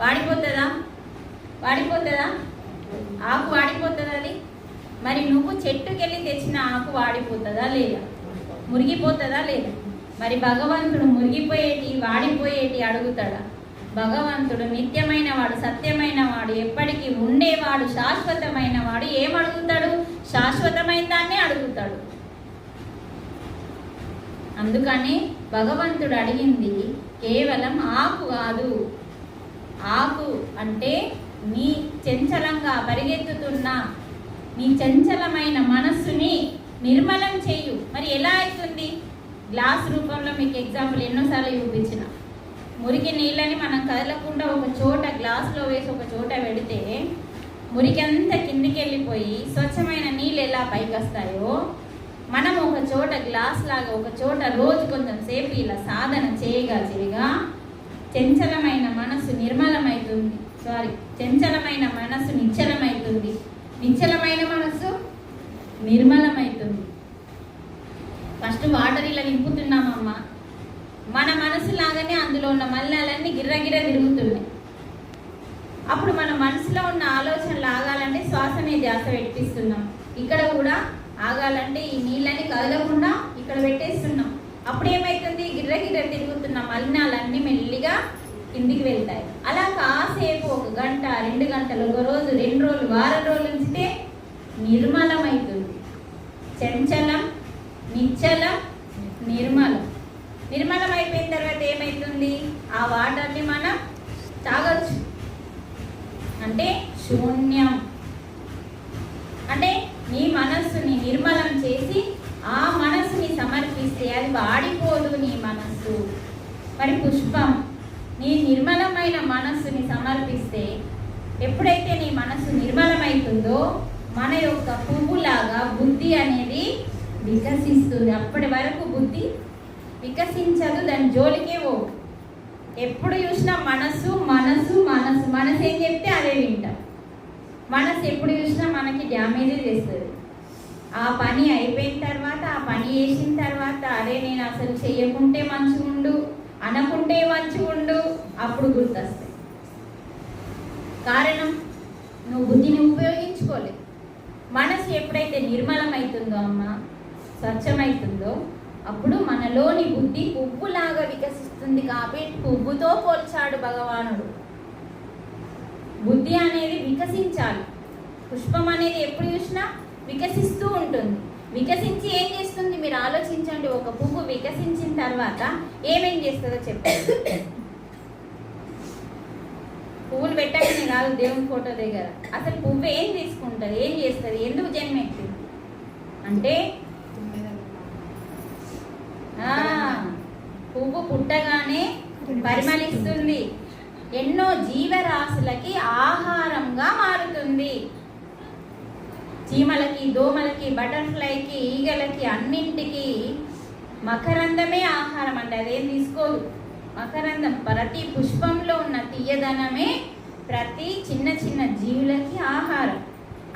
వాడిపోతుందా? వాడిపోతుందా? ఆకు వాడిపోతుందా అది? మరి నువ్వు చెట్టుకెళ్ళి తెచ్చిన ఆకు వాడిపోతుందా లేదా? మురిగిపోతుందా లేదా? మరి భగవంతుడు మురిగిపోయేటి వాడిపోయేటి అడుగుతాడా? భగవంతుడు నిత్యమైన వాడు సత్యమైన వాడు ఎప్పటికీ ఉండేవాడు శాశ్వతమైన వాడు ఏం అడుగుతాడు శాశ్వతమైన దాన్నే అడుగుతాడు. అందుకని భగవంతుడు అడిగింది కేవలం ఆకు కాదు. ఆకు అంటే నీ చంచలంగా పరిగెత్తుతున్న నీ చంచలమైన మనస్సుని నిర్మలం చేయు. మరి ఎలా అవుతుంది? గ్లాస్ రూపంలో మీకు ఎగ్జాంపుల్ ఎన్నోసార్లు చూపించిన. మురికి నీళ్ళని మనం కదలకుండా ఒక చోట గ్లాస్లో వేసి ఒక చోట పెడితే మురికి అంతా కిందికి వెళ్ళిపోయి స్వచ్ఛమైన నీళ్ళు ఎలా పైకి వస్తాయో మనం ఒక చోట గ్లాస్ లాగా ఒక చోట రోజు కొంచెం సేపు ఇలా సాధన చేయగా చేయగా చంచలమైన మనసు నిర్మలమవుతుంది సారీ చంచలమైన మనసు నిశ్చలమవుతుంది నిశ్చలమైన మనసు నిర్మలమవుతుంది ఫస్ట్ వాటర్ ఇలా నింపుతున్నామమ్మా మన మనసు లాగానే అందులో ఉన్న మలినాలన్నీ గిర్రగిర్ర తిరుగుతున్నాయి అప్పుడు మన మనసులో ఉన్న ఆలోచనలు ఆగాలంటే శ్వాస మీద ధ్యాస పెట్టేస్తున్నాం. ఇక్కడ కూడా ఆగాలంటే ఈ నీళ్ళని కదలకుండా ఇక్కడ పెట్టేస్తున్నాం. అప్పుడు ఏమవుతుంది గిర్ర గిర్ర తిరుగుతున్న మలినాలన్నీ మెల్లిగా కిందికి వెళ్తాయి. అలా కాసేపు ఒక గంట రెండు గంటలు ఒక రోజు రెండు రోజులు వారం రోజులు ఉంచితే నిర్మలమవుతుంది చంచలం నిచ్చలం నిర్మలం. నిర్మలం అయిపోయిన తర్వాత ఏమవుతుంది ఆ వాటర్ని మనం తాగొచ్చు. అంటే శూన్యం అంటే నీ మనస్సుని నిర్మలం చేసి ఆ మనస్సుని సమర్పిస్తే అది వాడిపోదు నీ మనస్సు మరి పుష్పం నీ నిర్మలమైన మనస్సుని సమర్పిస్తే ఎప్పుడైతే నీ మనస్సు నిర్మలమవుతుందో మన యొక్క పువ్వులాగా బుద్ధి అనేది వికసిస్తుంది. అప్పటి వరకు బుద్ధి వికసించదు దాని జోలికే ఓ ఎప్పుడు చూసినా మనసు మనసు మనసు మనసు ఏం చెప్తే అదే వింటాం. మనసు ఎప్పుడు చూసినా మనకి డ్యామేజ్ చేస్తుంది. ఆ పని అయిపోయిన తర్వాత ఆ పని చేసిన తర్వాత అరే నేను అసలు చేయకుంటే మంచిగా ఉండు అనకుంటే మంచిగుండు అప్పుడు గుర్తొస్తాయి. కారణం నువ్వు బుద్ధిని ఉపయోగించుకోలేదు మనసు ఎప్పుడైతే నిర్మలమవుతుందో అమ్మ స్వచ్ఛమవుతుందో అప్పుడు మనలోని బుద్ధి పువ్వులాగా వికసిస్తుంది కాబట్టి పువ్వుతో పోల్చాడు భగవానుడు. బుద్ధి అనేది వికసించాలి. పుష్పం అనేది ఎప్పుడు చూసినా వికసిస్తూ ఉంటుంది. వికసించి ఏం చేస్తుంది? మీరు ఆలోచించండి. ఒక పువ్వు వికసించిన తర్వాత ఏమేం చేస్తుందో చెప్పండి. పువ్వులు పెట్టగానే కాదు దేవుని ఫోటో దగ్గర. అసలు పువ్వు ఏం తీసుకుంటుంది? ఏం చేస్తుంది? ఎందుకు జన్మెత్తింది అంటే పువ్వు పుట్టగానే పరిమళిస్తుంది. ఎన్నో జీవరాశులకి ఆహారంగా మారుతుంది. చీమలకి దోమలకి బటర్ఫ్లైకి ఈగలకి అన్నింటికి మకరందమే ఆహారం అండి. అదేం తీసుకోదు. మకరందం ప్రతి పుష్పంలో ఉన్న తీయదనమే ప్రతి చిన్న చిన్న జీవులకి ఆహారం.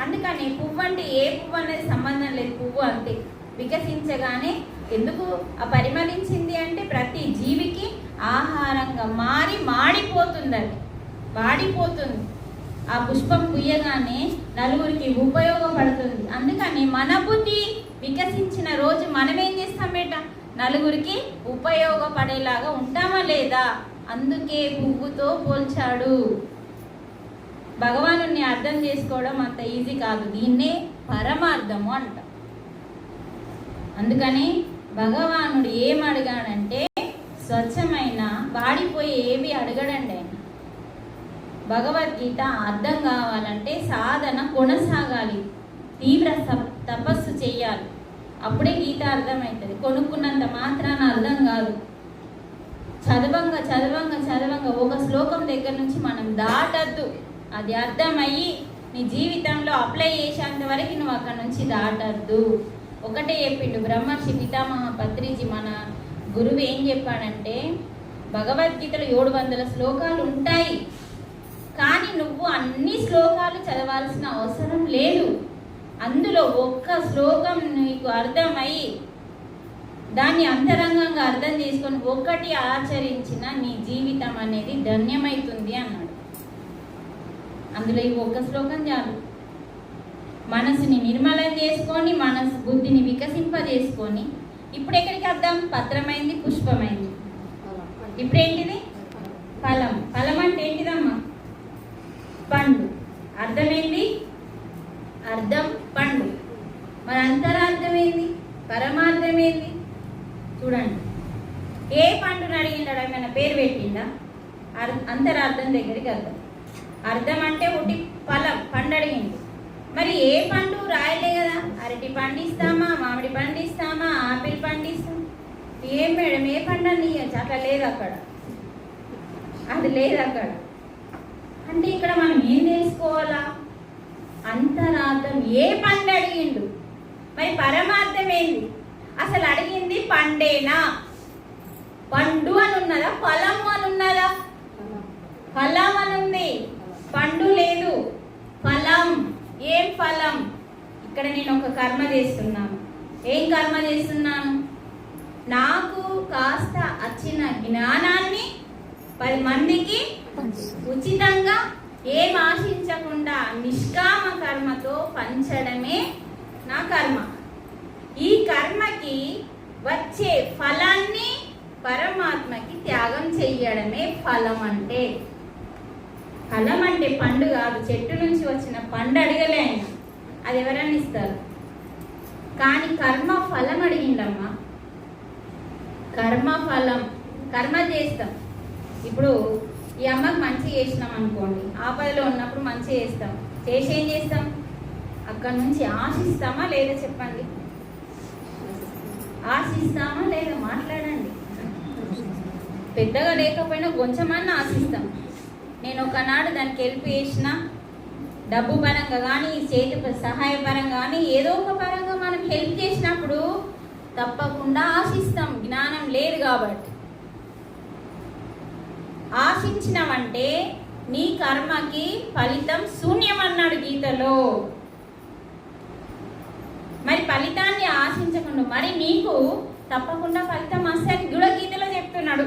అందుకని పువ్వు అంటే ఏ పువ్వు అనేది సంబంధం లేదు. పువ్వు అంతే. వికసించగానే ఎందుకు? ఆ పరిమళించింది అంటే ప్రతి జీవికి ఆహారంగా మారి మాడిపోతుంది. అది వాడిపోతుంది ఆ పుష్పం పుయ్యగానే నలుగురికి ఉపయోగపడుతుంది. అందుకని మన బుద్ధి వికసించిన రోజు మనం ఏం చేస్తాం బేట? నలుగురికి ఉపయోగపడేలాగా ఉంటామా లేదా? అందుకే పువ్వుతో పోల్చాడు. భగవాను అర్థం చేసుకోవడం అంత ఈజీ కాదు. దీన్నే పరమార్థము అంట. అందుకని భగవానుడు ఏం అడిగాడంటే స్వచ్ఛమైన వాడిపోయి ఏవి అడగడండి ఆయన. భగవద్గీత అర్థం కావాలంటే సాధన కొనసాగాలి. తీవ్ర తపస్సు చేయాలి. అప్పుడే గీత అర్థమవుతుంది. కొనుక్కున్నంత మాత్రాన అర్థం కాదు. చదవంగా చదవంగా చదవంగా ఒక శ్లోకం దగ్గర నుంచి మనం దాటద్దు. అది అర్థమయ్యి నీ జీవితంలో అప్లై చేసేంత వరకు నువ్వు అక్కడ నుంచి దాటద్దు. ఒకటే చెప్పిండు బ్రహ్మర్షి పితామహ పత్రిజీ మన గురువు ఏం చెప్పాడంటే భగవద్గీతలో ఏడు వందల శ్లోకాలు ఉంటాయి. కానీ నువ్వు అన్ని శ్లోకాలు చదవాల్సిన అవసరం లేదు. అందులో ఒక్క శ్లోకం నీకు అర్థమై దాన్ని అంతరంగంగా అర్థం చేసుకొని ఒక్కటి ఆచరించిన నీ జీవితం అనేది ధన్యమైతుంది అన్నాడు. అందులో ఈ ఒక్క శ్లోకం చాలు. మనసుని నిర్మలం చేసుకొని మనసు బుద్ధిని వికసింపజేసుకొని ఇప్పుడు ఎక్కడికి వద్దాం పత్రమైంది పుష్పమైంది. ఇప్పుడు ఏంటిది ఫలం. ఫలం అంటే ఏంటిదమ్మా? పండు. అర్థమైంది? అర్థం పండు. మరి అంతరార్థం ఏంది పరమార్థం ఏంది చూడండి. ఏ పండును అడిగిండాడు ఏమైనా పేరు పెట్టిండా? అర్- అంతరార్థం దగ్గరికి అర్థం అర్థం అంటే ఒకటి ఫలం పండు అడిగింది మరి ఏ పండు రాయలే కదా? అరటి పండిస్తామా మామిడి పండిస్తామా ఆపిల్ పండిస్తాం ఏం మేడం ఏ పండు అని అట్లా లేదు అక్కడ. అది లేదు అక్కడ. అంటే ఇక్కడ మనం ఏం తెలుసుకోవాలా అంతరార్థం. ఏ పండు అడిగిండు? మరి పరమార్థం ఏంది? అసలు అడిగింది పండేనా? పండు అని ఉన్నదా ఫలం అని ఉన్నదా ఫలం అని ఉంది పండు లేదు. ఫలం. ఏం ఫలం? ఇక్కడ నేను ఒక కర్మ చేస్తున్నాను. ఏం కర్మ చేస్తున్నాను? నాకు కాస్త వచ్చిన జ్ఞానాన్ని పది మందికి ఉచితంగా ఏం ఆశించకుండా నిష్కామ కర్మతో పంచడమే నా కర్మ. ఈ కర్మకి వచ్చే ఫలాన్ని పరమాత్మకి త్యాగం చెయ్యడమే ఫలం అంటే ఫలం అంటే పండు కాదు చెట్టు నుంచి వచ్చిన పండు అడగలే ఆయన. అది ఎవరన్నా ఇస్తారు? కానీ కర్మ ఫలం అడిగిండమ్మా. కర్మ ఫలం కర్మ చేస్తాం. ఇప్పుడు ఈ అమ్మకి మంచి చేసినాం అనుకోండి ఆపదలో ఉన్నప్పుడు మంచి చేస్తాం. చేసి ఏం చేస్తాం? అక్కడ నుంచి ఆశిస్తామా లేదా చెప్పండి? ఆశిస్తామా లేదా మాట్లాడండి. పెద్దగా లేకపోయినా కొంచెమన్నా ఆశిస్తాం. నేను ఒకనాడు దానికి హెల్ప్ చేసిన డబ్బు పరంగా కానీ చేతి సహాయపరంగా సహాయ పరంగా కానీ ఏదో ఒక పరంగా మనం హెల్ప్ చేసినప్పుడు తప్పకుండా ఆశిస్తాం. జ్ఞానం లేదు కాబట్టి. ఆశించినవంటే నీ కర్మకి ఫలితం శూన్యం అన్నాడు గీతలో. మరి ఫలితాన్ని ఆశించకుండా మరి నీకు తప్పకుండా ఫలితం వస్తాయని కూడా గీతలో చెప్తున్నాడు.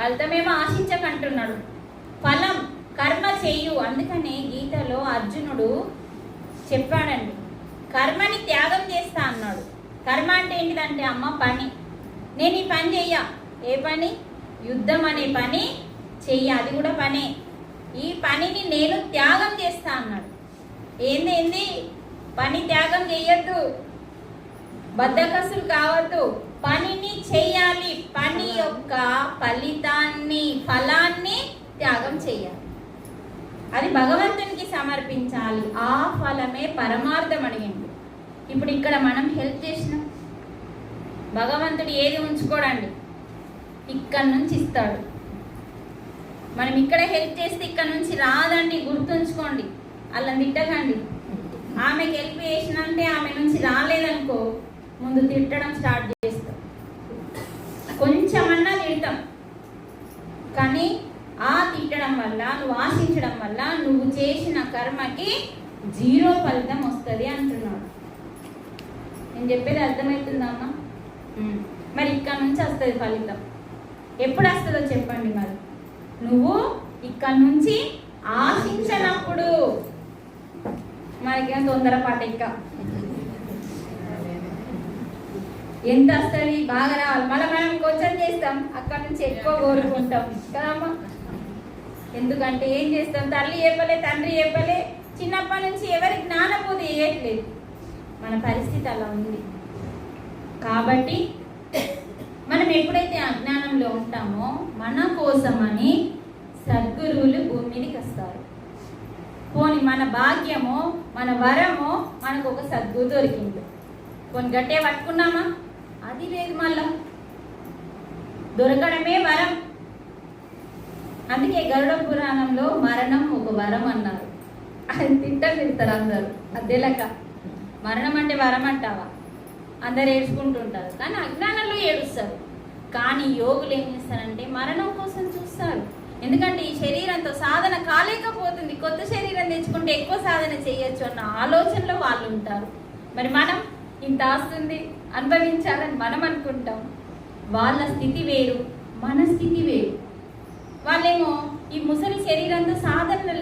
ఫలితమేమో ఆశించకంటున్నాడు. ఫలం కర్మ చేయు. అందుకనే గీతలో అర్జునుడు చెప్పాడండి కర్మని త్యాగం చేస్తా అన్నాడు. కర్మ అంటే ఏంటిదంటే అమ్మ పని. నేను ఈ పని చెయ్య. ఏ పని? యుద్ధం అనే పని. చెయ్యి అది కూడా పనే. ఈ పనిని నేను త్యాగం చేస్తా అన్నాడు. ఏంది ఏంది? పని త్యాగం చెయ్యొద్దు. బద్దకసులు కావద్దు. పనిని చెయ్యాలి. పని యొక్క ఫలితాన్ని ఫలాన్ని త్యాగం చేయాలి అది భగవంతునికి సమర్పించాలి. ఆ ఫలమే పరమార్థం అడిగింది ఇప్పుడు ఇక్కడ మనం హెల్ప్ చేసినాం. భగవంతుడు ఏది ఉంచుకోడండి? ఇక్కడ నుంచి ఇస్తాడు. మనం ఇక్కడ హెల్ప్ చేస్తే ఇక్కడ నుంచి రాదండి గుర్తుంచుకోండి. అలా తిట్టకండి. ఆమెకి హెల్ప్ చేసినంటే ఆమె నుంచి రాలేదనుకో ముందు తిట్టడం స్టార్ట్ చేస్తాం. కొంచెమన్నా తిడతాం. కానీ ఆ తిట్టడం వల్ల నువ్వు ఆశించడం వల్ల నువ్వు చేసిన కర్మకి జీరో ఫలితం వస్తుంది అంటున్నాడు. నేను చెప్పేది అర్థమవుతుందమ్మా? మరి ఇక్కడ నుంచి వస్తుంది ఫలితం. ఎప్పుడు వస్తుందో చెప్పండి మరి. నువ్వు ఇక్కడ నుంచి ఆశించనప్పుడు మనకేం తొందరపాటు ఇంకా ఎంత వస్తుంది? బాగా రావాలి. మళ్ళీ మనం కొంచెం చేస్తాం. అక్కడ నుంచి ఎక్కువ కోరుకుంటాం. కదమ్మా. ఎందుకంటే ఏం చేస్తాం? తల్లి చెప్పలే తండ్రి చెప్పలే. చిన్నప్పటి నుంచి ఎవరి జ్ఞానబోధి చేయట్లేదు మన పరిస్థితి అలా ఉంది. కాబట్టి ఎప్పుడైతే అజ్ఞానంలో ఉంటామో మన కోసమని సద్గురువులు భూమి మీదకి వస్తారు. పోని మన భాగ్యమో మన వరమో మనకు ఒక సద్గురు దొరికింది కొన్ని గట్టే పట్టుకున్నామా? అది లేదు మళ్ళా. దొరకడమే వరం. అందుకే గరుడ పురాణంలో మరణం ఒక వరం అన్నారు. అది తింటారు తిడతారు అందరు. అది మరణం అంటే వరం అంటావా? అందరు ఏడ్చుకుంటుంటారు. కానీ అజ్ఞానంలో ఏడుస్తారు. కానీ యోగులు ఏం చేస్తారంటే మరణం కోసం చూస్తారు. ఎందుకంటే ఈ శరీరంతో సాధన కాలేకపోతుంది. కొత్త శరీరం తెచ్చుకుంటే ఎక్కువ సాధన చేయొచ్చు అన్న ఆలోచనలో వాళ్ళు ఉంటారు. మరి మనం ఇంత ఆస్తుంది అనుభవించాలని మనం అనుకుంటాం. వాళ్ళ స్థితి వేరు మన స్థితి వేరు. వాళ్ళేమో ఈ ముసలి శరీరంతో సాధన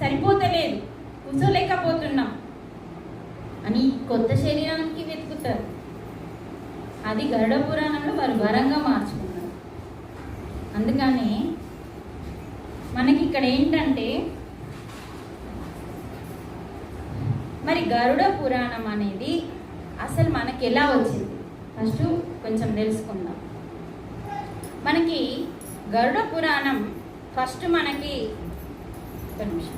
సరిపోతలేదు కూర్చోలేకపోతున్నాం అని కొత్త శరీరానికి వెతుకుతారు. అది గరుడ పురాణంలో వారు వరంగా మార్చుకున్నారు. అందుకని మనకి ఇక్కడ ఏంటంటే మరి గరుడ పురాణం అనేది అసలు మనకి ఎలా వచ్చింది? ఫస్ట్ కొంచెం తెలుసుకుందాం. మనకి గరుడ పురాణం ఫస్ట్ మనకి ఒక నిమిషం.